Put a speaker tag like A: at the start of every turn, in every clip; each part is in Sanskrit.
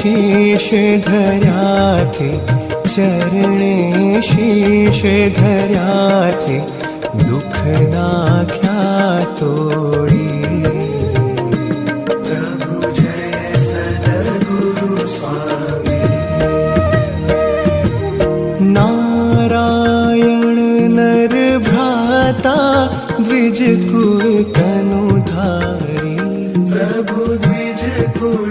A: शीश धराते चरणे शीश धराते दुख दाख्या तोड़ी। नारायण नर भ्राता द्विज कुल तनुधारी प्रभु द्विज कुल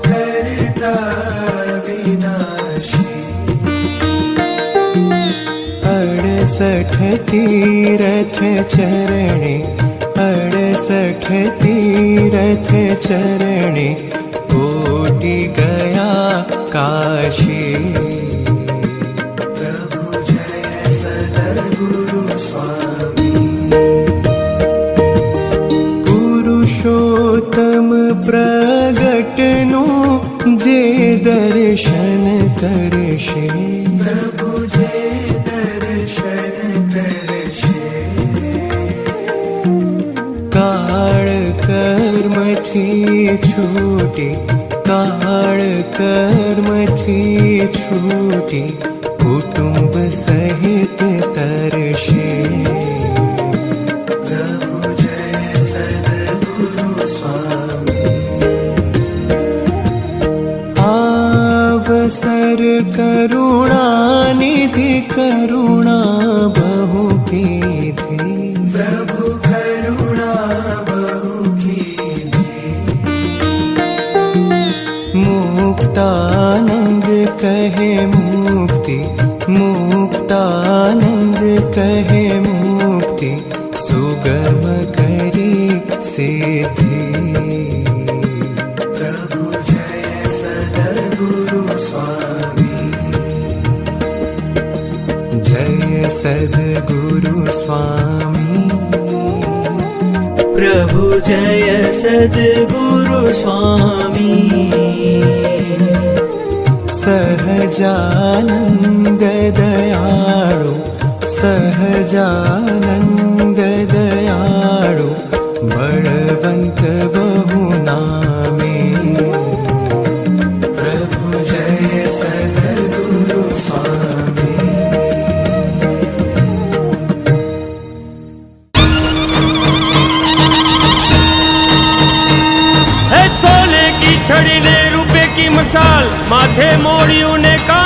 A: अड़सठ तीरथ चरणे अड़सठ तीरथ चरणे कोटि गया काशी। प्रभु जय सद्गुरु स्वामी। पुरुषोत्तम प्रगटनु जे दर्शन करशे। प्रभु जे काळ कर्मथी छूटी काळ कर्मथी छूटी कुटुंब सहित तरशे। प्रभु जय सद्गुरु स्वामी। आवसर करुणा निधि करुणा बहु कीधी कहे मुक्ति सुगम करी सिद्धि प्रभु जय सद्गुरु स्वामी। जय सद्गुरु स्वामी। प्रभु जय सद्गुरु स्वामी। सहजानन्द दयाळु सहजानन्द दयाळु बळवन्त बहुनामे। प्रभु जय सद्गुरु स्वामी।
B: की छड़ी ने रुपए की मशाल, माथे मोड़ियों ने कान